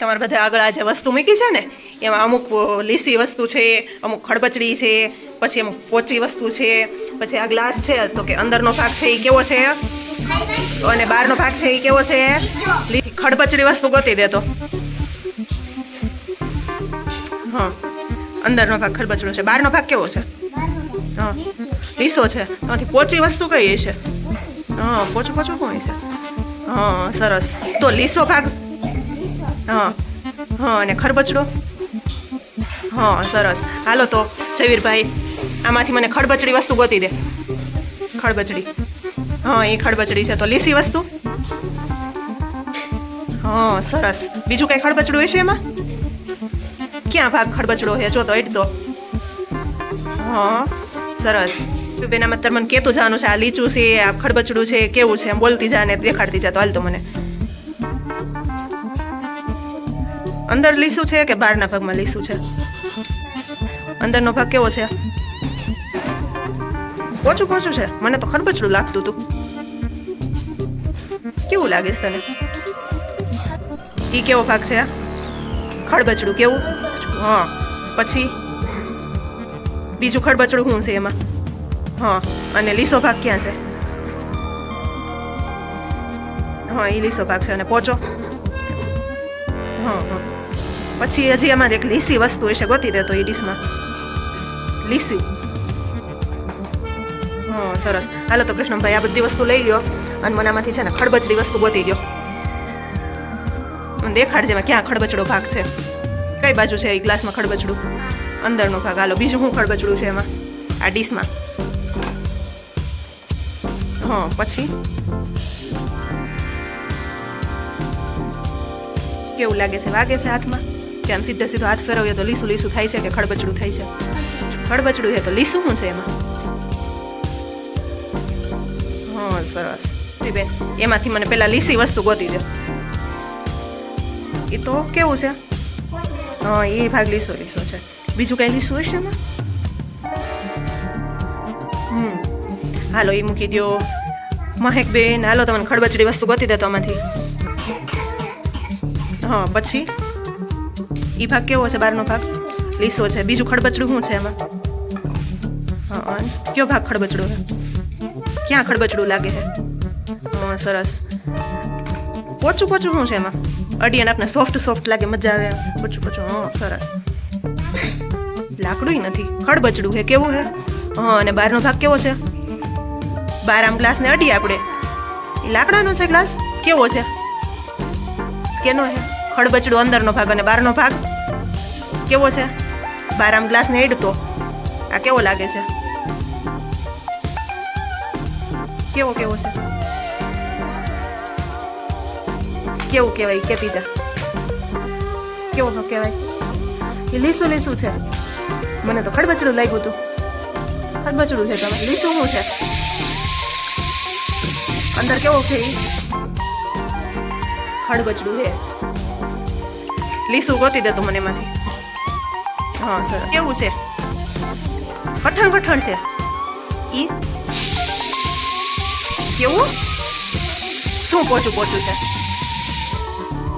તમારે બધા આગળ આ જે વસ્તુ મૂકી છે ને, એમાં અમુક લીસી વસ્તુ છે, અમુક ખડબચડી છે, પછી અમુક પોચી વસ્તુ છે, પછી આ ગ્લાસ છે, તો કે અંદરનો ભાગ છે એ કેવો છે? અને બહારનો ભાગ છે એ કેવો છે? ખડબચડી વસ્તુ ગોતી દેતો હા, અંદરનો ભાગ ખડબચડો છે. બહારનો ભાગ કેવો છે? હા, લીસો છે. એમાંથી પોચી વસ્તુ કઈ છે હા પોચું પોચું કોણ છે હા, સરસ. તો લીસો ભાગ હા. હા, અને ખરબચડો? હા, સરસ. હાલો તો, જવીરભાઈ, આમાંથી મને ખડબચડી વસ્તુ ગોતી દે. ખડબચડી હા, એ ખડબચડી છે. તો લીસી વસ્તુ? હા, સરસ. બીજું કઈ ખડબચડું હશે એમાં? ક્યાં ભાગ ખડબચડો છે? જો તો એટ તો. હા, સરસ. બેન, આમાં તર મને કેતું જવાનું છે, આ લીચું છે, આ ખડબચડું છે, કેવું છે? એમ બોલતી જા ને દેખાડતી જા તો. હાલ તો મને. અંદર લીસું છે કે બહારના ભાગમાં લીસું છે? અંદરનો ભાગ કેવો છે? પોચું પોચું છે. મને તો ખરબચડું લાગતું હતું. કેવું લાગે છે તને? ઈ કેવો ભાગ છે ખડબચડું કેવું? હા. પછી? બીજું ખડબચડું શું છે એમાં? હા. અને લીસો ભાગ ક્યાં છે? હા એ લીસો ભાગ છે. અને પોચો? હા હા. પછી હજી અમારે એક લીસી વસ્તુ હશે, ગોતી દેતો એ ડીશમાં. લીસી. હા, સરસ. હાલો તો કૃષ્ણભાઈ આ બધી વસ્તુ લઈ લ્યો અને મને આમાંથી છે ને ખડબચડી વસ્તુ ગોતી ગયો દેખાડજે એમાં ક્યાં ખડબચડો ભાગ છે. કઈ બાજુ છે એ ગ્લાસમાં ખડબચડું? અંદરનો ભાગ. હાલો, બીજું શું ખડબચડું છે એમાં? આ ડીશમાં. હા, પછી? કેવું લાગે છે? વાગે છે હાથમાં? કે આમ સીધા સીધો હાથ ફેરવીએ તો લીસું લીસું થાય છે કે ખડબચડું થાય છે? ખડબચડું છે તો લીસું શું છે એમાં? હા, સરસ. બેન, એમાંથી મને પેલા લીસી વસ્તુ ગોતી દે. એ તો કેવું છે? હા એ ભાગ લીસો લીસો છે. બીજું કઈ લીસું હશે એમાં? હમ. હાલો એ મૂકી દો મહેક બેન, હાલો, તમને ખડબચડી વસ્તુ ગોતી દે તો આમાંથી. હા, પછી? એ ભાગ કેવો છે? બહારનો ભાગ? લીસો છે. બીજું ખડબચડું શું છે એમાં? હા કયો ભાગ ખડબચડો છે? ક્યાં ખડબચડું લાગે છે? હા સરસ. પોચું પોચું શું છે એમાં? અડિયન આપને સોફ્ટ સોફ્ટ લાગે, મજા આવે પોચું પોચું હા સરસ. લાકડું નથી. ખડબચડું છે. કેવું છે? હા અને બહારનો ભાગ કેવો છે? બાર આમ ગ્લાસને અડીએ આપણે. લાકડાનો છે ગ્લાસ? કેવો છે? કેનો છે? ખડબચડું અંદરનો ભાગ અને બહારનો ભાગ? કેવો છે? બાર આમ ગ્લાસને એડતો. આ કેવો લાગે છે? કેવો કેવો છે? કેવું કહેવાય? કેતી જા. કેવો કહેવાય? એ લીસું લીસું છે. મને તો ખડબચડું લાગ્યું હતું ખડબચડું છે તમે લીસું શું છે? અંદર કેવો છે ખડબચડું છે. લીસું ગોતી દે તો મને એમાંથી. હા સર કેવું છે? કઠણ કઠણ છે. ઈ? કેવું? શું પોચું પોચું છે?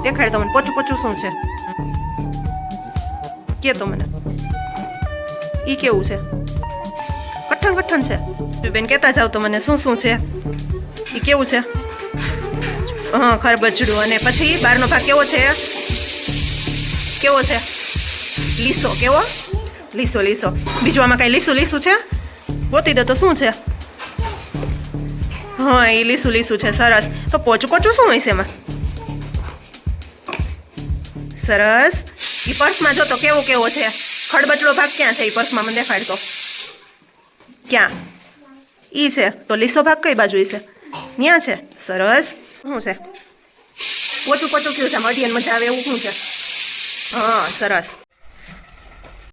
દેખાડે તો મને પોચું પોચું શું છે? કે તો મને. ઈ કેવું છે? કઠણ કઠણ છે. બેન કહેતા જાવ તો મને શું શું છે? ઈ કેવું છે? હા, ખરબચડું અને પછી બહારનો ભાગ કેવો છે? કેવો છે લીસો કેવો લીસો લીસો બીજું આમાં કઈ લીસું લીસું છે ગોતી દે તો શું છે હા એ લીસું લીસું છે સરસ તો પોચું પોચું શું હોય છે એમાં સરસ એ પર્સમાં જો તો કેવો કેવો છે ખડબચડો ભાગ ક્યાં છે એ પર્સમાં મને દેખાડતો ક્યાં ઈ છે તો લીસો ભાગ કઈ બાજુ છે ત્યાં છે સરસ શું છે પોચું પોચું કયું છે મઢિયન મજા આવે એવું શું છે હા સરસ.